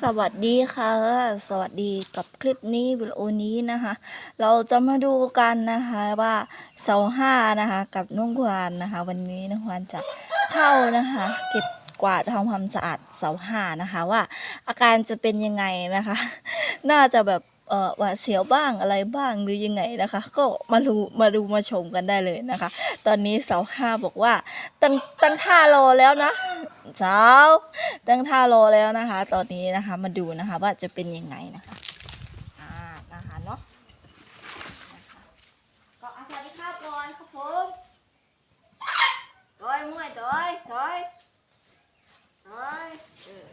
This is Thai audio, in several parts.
สวัสดีค่ะ สวัสดีกับคลิปนี้วิดีโอนี้นะคะ เราจะมาดูกันนะคะว่าเสาห้านะคะ กับน้องควานนะคะ วันนี้น้องควานจะเข้านะคะ เก็บกวาดทำความสะอาดเสาห้านะคะ ว่าอาการจะเป็นยังไงนะคะ น่าจะแบบ เออหวาดเสียวบ้างอะไรบ้างหรือยังไงนะคะ ก็มาดูมาดูมาชมกันได้เลยนะคะ ตอนนี้เสาห้าบอกว่าตั้งตั้งท่ารอแล้วนะสาวตั้งท่ารอแล้วนะคะ ตอนนี้นะคะมาดูนะคะว่าจะเป็นยังไงนะคะอ่านะคะเนาะก็อะสวัสดีครับก่อนครับผมโดยมวโดยโดยโดยเออ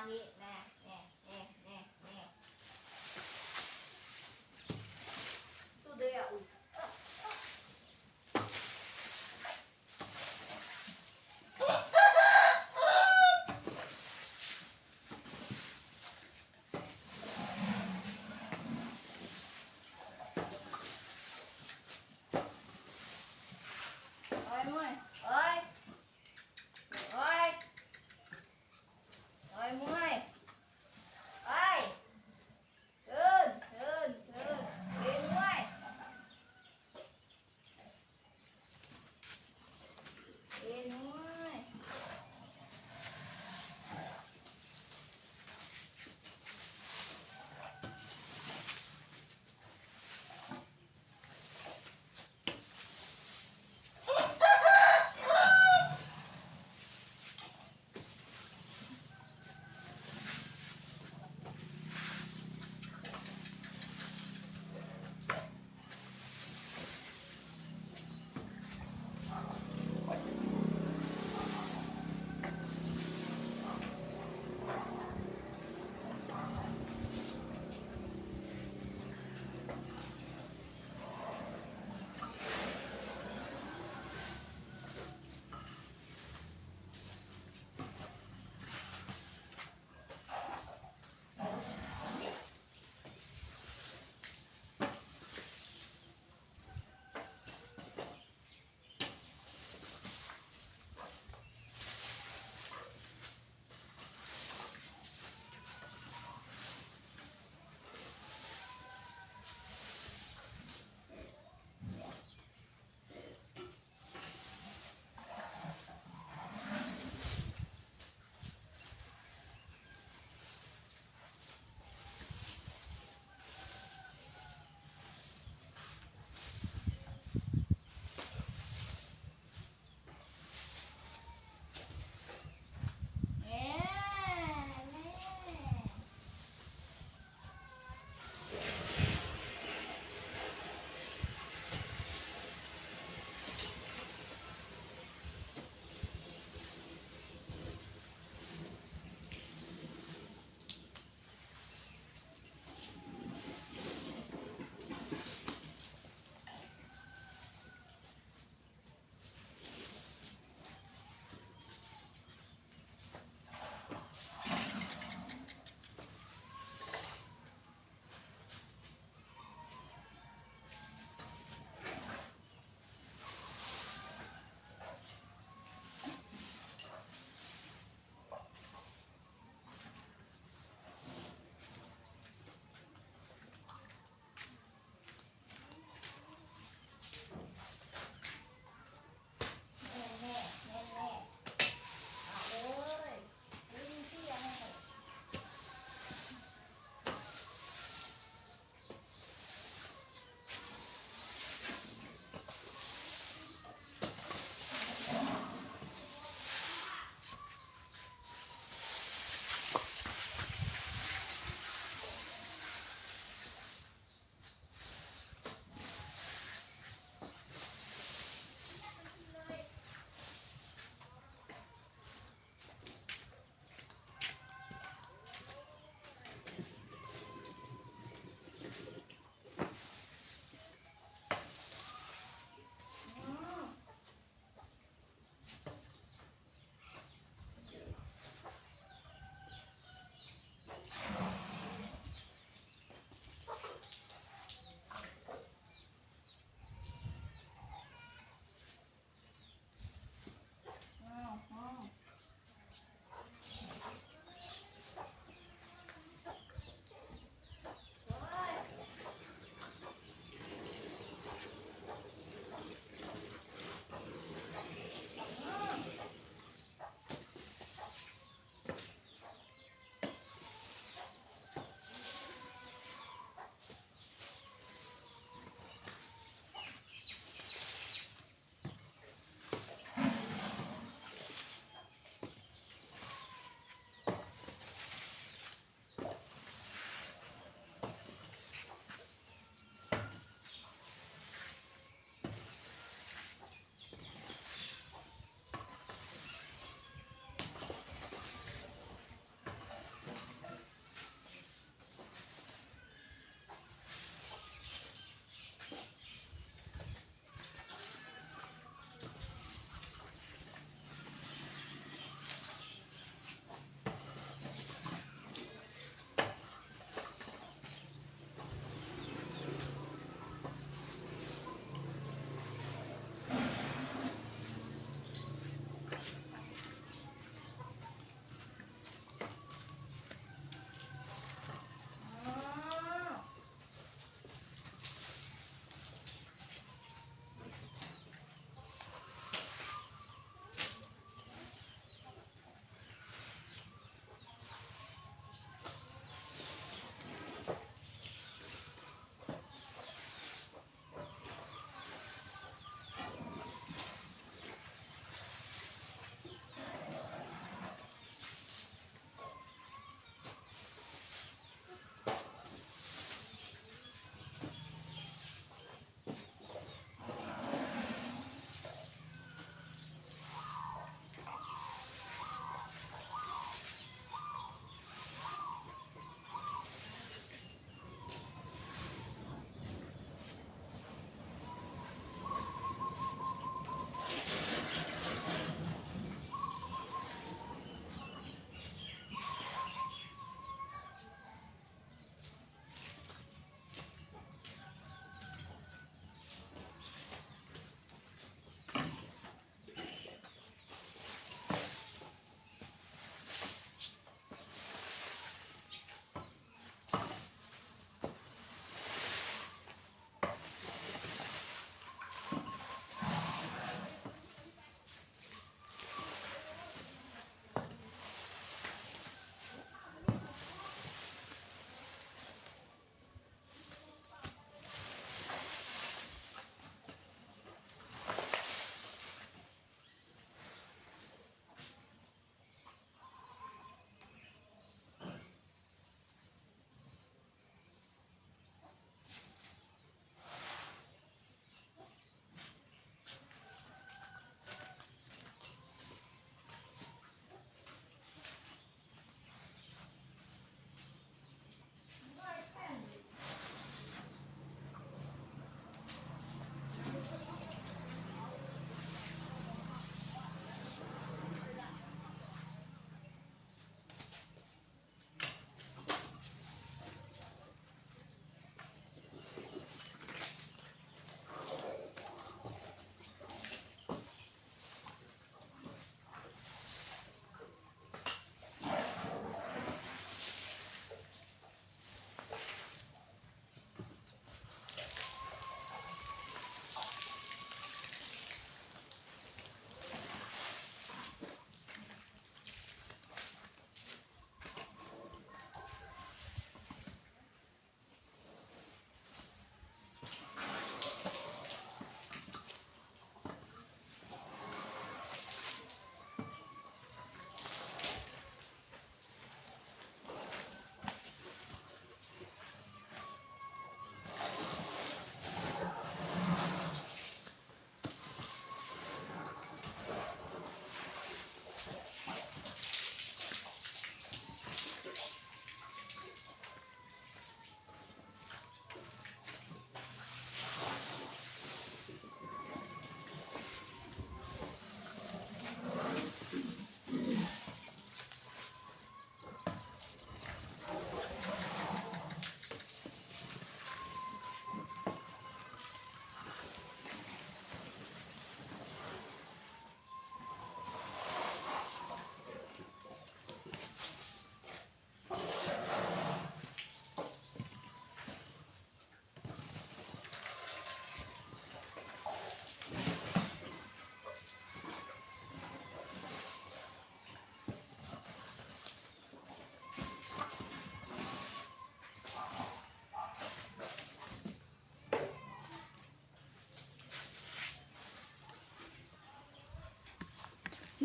างนี้นะเนี่ยเนี่ยเนี่ยเนี่ยตัวเดียวโอ้ยมึงโอ้ย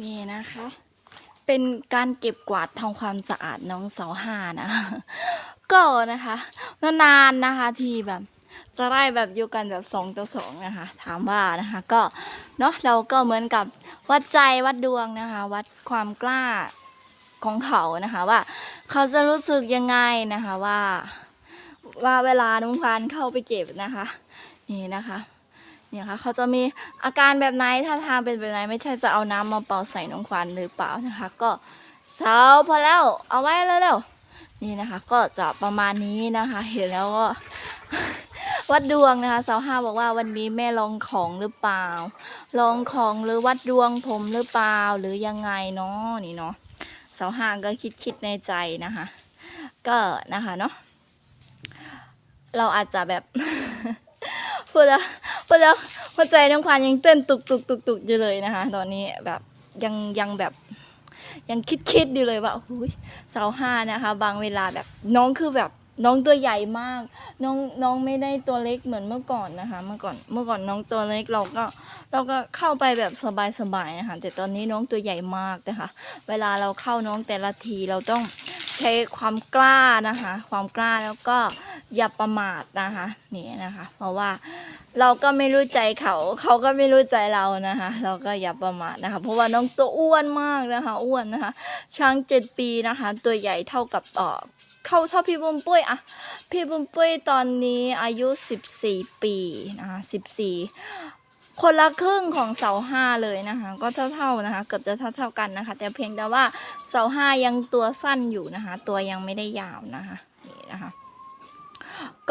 นี่นะคะ เป็นการเก็บกวาดทำความสะอาดน้องเสาห้านะก็นะคะนานๆนะคะทีแบบจะได้แบบอยู่กันแบบสองต่อสองนะคะ ถามว่านะคะก็เนาะเราก็เหมือนกับวัดใจวัดดวงนะคะ วัดความกล้าของเขานะคะ ว่าเขาจะรู้สึกยังไงนะคะว่า ว่าเวลาน้องพานเข้าไปเก็บนะคะ นี่นะคะ เนี่ยค่ะเขาจะมีอาการแบบไหนท่าทางเป็นแบบไหนไม่ใช่จะเอาน้ำมาเป่าใส่น้องควานหรือเปล่านะคะ ก็เช้าพอแล้วเอาไว้แล้วเร็วนี่นะคะ ก็จะประมาณนี้นะคะ เห็นแล้วก็วัดดวงนะคะสาวห้าบอกว่าวันนี้แม่ลองของหรือเปล่า ลองของหรือวัดดวงผมหรือเปล่าหรือยังไงเนาะนี่เนาะสาวห้าก็คิดคิดในใจนะคะ ก็นะคะเนาะเราอาจจะแบบ พูดแล้ว พูดแล้วหัวใจน้องควานยังเต้นตุกตุกตุกตุกอยู่เลยนะคะ ตอนนี้แบบยังยังแบบยังคิดคิดอยู่เลยว่าโอ้ยสาวห้านะคะ บางเวลาแบบน้องคือแบบน้องตัวใหญ่มาก น้องน้องไม่ได้ตัวเล็กเหมือนเมื่อก่อนนะคะ เมื่อก่อนเมื่อก่อนน้องตัวเล็กเราก็เราก็เข้าไปแบบสบายๆนะคะแต่ตอนนี้น้องตัวใหญ่มากนะคะ เวลาเราเข้าน้องแต่ละทีเราต้อง ใช้ความกล้านะคะ ความกล้าแล้วก็อย่าประมาทนะคะนี่นะคะ เพราะว่าเราก็ไม่รู้ใจเขาเขาก็ไม่รู้ใจเรานะคะ เราก็อย่าประมาทนะคะ เพราะว่าน้องตัวอ้วนมากนะคะ อ้วนนะคะ ช้างเจ็ดปีนะคะ ตัวใหญ่เท่ากับเอ่อเท่าเท่าพี่บุ้มปุ้ยอะพี่บุ้มปุ้ยตอนนี้อายุ 14 ปีนะคะ14 คนละครึ่งของเสาห้าเลยนะคะ ก็เท่าๆนะคะ เกือบจะเท่าๆกันนะคะ แต่เพียงแต่ว่าเสาห้ายังตัวสั้นอยู่นะคะ ตัวยังไม่ได้ยาวนะคะนี่นะคะ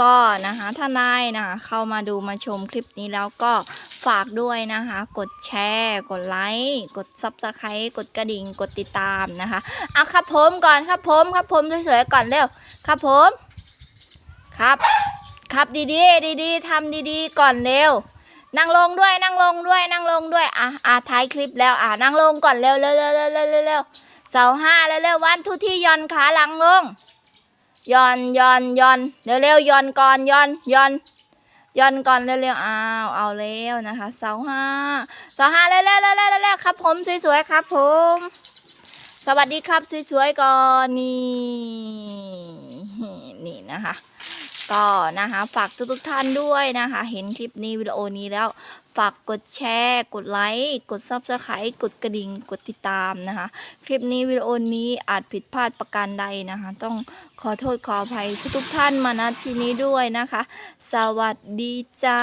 ก็นะคะถ้านายนะคะเข้ามาดูมาชมคลิปนี้แล้วก็ฝากด้วยนะคะ กดแชร์ กดไลค์ กดซับสไครต์กดกระดิ่ง กดติดตามนะคะเอาครับผมก่อนครับผมครับผมสวยๆก่อนเร็วครับผม ครับ ครับดีๆ ดีๆทำดีๆ ก่อนเร็ว นั่งลงด้วยนั่งลงด้วยนั่งลงด้วยอะอะท้ายคลิปแล้วอะนั่งลงก่อนเร็วเร็วเร็วเร็วเร็วเร็วเสาห้าเร็วเร็ววันทุกที่ย่อนขาหลังลงย่อนย่อนย่อนเร็วเร็วย่อนก่อนย่อนย่อนย่อนก่อนเร็วเร็วอ้าวเอาเร็วนะคะเสาห้าเสาห้าเร็วเร็วเร็วเร็วเร็วครับผมสวยๆครับผม สวัสดีครับสวยๆก่อนนี่นี่นะคะ ก็นะคะฝากทุกๆท่านด้วยนะคะ เห็นคลิปนี้วิดีโอนี้แล้วฝากกดแชร์ กดไลค์ กดซับสไครต์กดกระดิ่ง กดติดตามนะคะ คลิปนี้วิดีโอนี้อาจผิดพลาดประการใดนะคะ ต้องขอโทษขออภัยทุกๆท่านมาณที่นี้ด้วยนะคะ สวัสดีจ้า